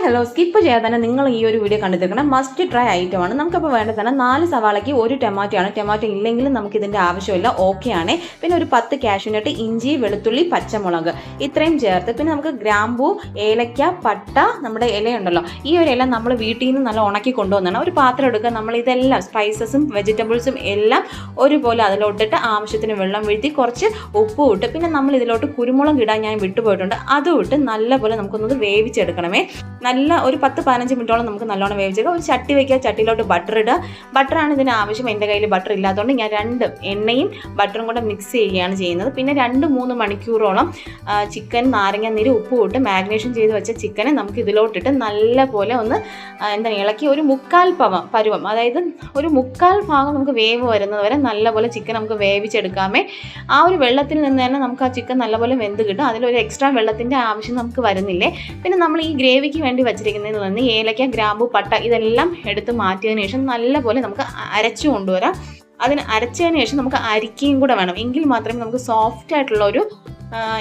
Hi hello skip ചെയ്യാതെ തന്നെ നിങ്ങൾ ഈ ഒരു വീഡിയോ കണ്ടിരിക്കണം. മസ്റ്റ് ട്രൈ ഐറ്റം ആണ്. നമുക്കപ്പോൾ വേണ്ടത് തന്നെ നാല് സവാളയ്ക്ക് ഒരു ടൊമാറ്റോ ആണ്. ടൊമാറ്റോ ഇല്ലെങ്കിലും നമുക്ക് ഇതിന്റെ ആവശ്യമില്ല. ഓക്കെ ആണ്. പിന്നെ ഒരു പത്ത് കാഷ്യൂനട്ട് ഇഞ്ചി വെളുത്തുള്ളി പച്ചമുളക്. ഇത്രയും ചേർത്ത് പിന്നെ നമുക്ക് ഗ്രാമ്പൂ ഏലക്ക പട്ട നമ്മുടെ ഇലയുണ്ടല്ലോ. ഈ ഒരു ഇല നമ്മൾ വീട്ടിൽ നിന്ന് നല്ല ഉണക്കി കൊണ്ടുവന്നാണ്. ഒരു പാത്രം എടുക്കുക. നമ്മൾ ഇതെല്ലാം സ്പൈസസും വെജിറ്റബിൾസും എല്ലാം ഒരുപോലെ അതിലോട്ടിട്ട് ആവശ്യത്തിന് വെള്ളം വീഴ്ത്തി കുറച്ച് ഉപ്പ് ഇട്ട് പിന്നെ നമ്മൾ ഇതിലോട്ട് കുരുമുളക് ഇടാൻ ഞാൻ വിട്ടുപോയിട്ടുണ്ട്. അതും ഇട്ട് നല്ലപോലെ നമുക്കൊന്നത് വേവിച്ചെടുക്കണമേ. നല്ല ഒരു പത്ത് പതിനഞ്ച് മിനിറ്റോളം നമുക്ക് നല്ലോണം വേവിച്ചേക്കാം. ഒരു ചട്ടി വയ്ക്കുക ചട്ടിയിലോട്ട് ബട്ടർ ഇടുക. ബട്ടറാണ് ഇതിന് ആവശ്യം. എന്റെ കയ്യിൽ ബട്ടർ ഇല്ലാത്തതുകൊണ്ട് ഞാൻ രണ്ട് എണ്ണയും ബട്ടറും കൂടെ മിക്സ് ചെയ്യുകയാണ് ചെയ്യുന്നത്. പിന്നെ രണ്ട് മൂന്ന് മണിക്കൂറോളം ചിക്കൻ നാരങ്ങ നീര് ഉപ്പ് ഇട്ട് മാഗ്നേഷൻ ചെയ്ത് വെച്ച ചിക്കനെ നമുക്ക് ഇതിലോട്ടിട്ട് നല്ല പോലെ ഒന്ന് എന്താണ് ഇളക്കി ഒരു മുക്കാൽ പവം പരുവം. അതായത് ഒരു മുക്കാൽ ഭാഗം നമുക്ക് വേവ് വരുന്നത് വരെ നല്ലപോലെ ചിക്കൻ നമുക്ക് വേവിച്ചെടുക്കാമേ. ആ ഒരു വെള്ളത്തിൽ നിന്ന് തന്നെ നമുക്ക് ആ ചിക്കൻ നല്ലപോലെ വെന്ത് കിട്ടും. അതിലൊരു എക്സ്ട്രാ വെള്ളത്തിന്റെ ആവശ്യം നമുക്ക് വരുന്നില്ലേ. പിന്നെ നമ്മൾ ഈ ഗ്രേവിക്ക് വേണ്ടി വച്ചിരിക്കുന്നതെന്ന് പറഞ്ഞാൽ ഏലക്ക ഗ്രാമ്പു പട്ട ഇതെല്ലാം എടുത്ത് മാറ്റിയതിന് ശേഷം നല്ലപോലെ നമുക്ക് അരച്ചു കൊണ്ടുവരാം. അതിന് അരച്ചതിന് ശേഷം നമുക്ക് അരിക്കുകയും കൂടെ വേണം. എങ്കിൽ മാത്രമേ നമുക്ക് സോഫ്റ്റ് ആയിട്ടുള്ള ഒരു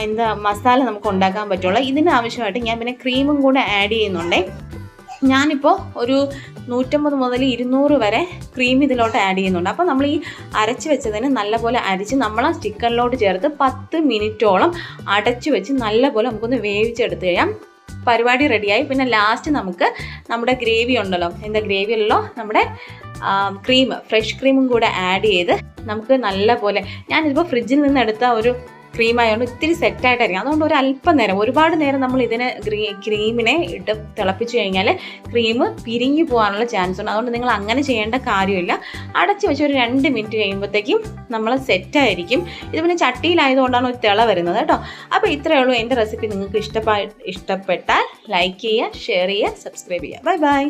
എന്താ മസാല നമുക്ക് ഉണ്ടാക്കാൻ പറ്റുള്ളൂ. ഇതിന് ആവശ്യമായിട്ട് ഞാൻ പിന്നെ ക്രീമും കൂടെ ആഡ് ചെയ്യുന്നുണ്ടേ. ഞാനിപ്പോൾ ഒരു നൂറ്റമ്പത് മുതൽ ഇരുന്നൂറ് വരെ ക്രീം ഇതിലോട്ട് ആഡ് ചെയ്യുന്നുണ്ട്. അപ്പോൾ നമ്മൾ ഈ അരച്ച് വെച്ചതിന് നല്ലപോലെ അരിച്ച് നമ്മൾ ആ സ്റ്റിക്കറിലോട്ട് ചേർത്ത് പത്ത് മിനിറ്റോളം അടച്ചു വെച്ച് നല്ലപോലെ നമുക്കൊന്ന് വേവിച്ചെടുത്ത് കഴിയാം പരിപാടി റെഡിയായി പിന്നെ ലാസ്റ്റ് നമുക്ക് നമ്മുടെ ഗ്രേവി ഉണ്ടല്ലോ. എന്താ ഗ്രേവി ഉള്ളോ നമ്മുടെ ക്രീം ഫ്രഷ് ക്രീമും കൂടെ ആഡ് ചെയ്ത് നമുക്ക് നല്ല നല്ലപോലെ ഞാനിതിപ്പോൾ ഫ്രിഡ്ജിൽ നിന്ന് എടുത്ത ഒരു ക്രീം ആയതുകൊണ്ട് ഇത്തിരി സെറ്റായിട്ടായിരിക്കും. അതുകൊണ്ട് ഒരു അല്പം നേരം ഒരുപാട് നേരം നമ്മൾ ഇതിനെ ക്രീമിനെ ഇട്ട് തിളപ്പിച്ച് കഴിഞ്ഞാൽ ക്രീം പിരിഞ്ഞു പോകാനുള്ള ചാൻസ് ഉണ്ട്. അതുകൊണ്ട് നിങ്ങൾ അങ്ങനെ ചെയ്യേണ്ട കാര്യമില്ല. അടച്ച് വെച്ച് ഒരു രണ്ട് മിനിറ്റ് കഴിയുമ്പോഴത്തേക്കും നമ്മൾ സെറ്റായിരിക്കും. ഇത് പിന്നെ ചട്ടിയിലായതുകൊണ്ടാണ് ഒരു തിള വരുന്നത് കേട്ടോ. അപ്പോൾ ഇത്രയേ ഉള്ളൂ എന്റെ റെസിപ്പി നിങ്ങൾക്ക് ഇഷ്ടപ്പാ ഇഷ്ടപ്പെട്ടാൽ ലൈക്ക് ചെയ്യുക ഷെയർ ചെയ്യുക സബ്സ്ക്രൈബ് ചെയ്യുക. Bye bye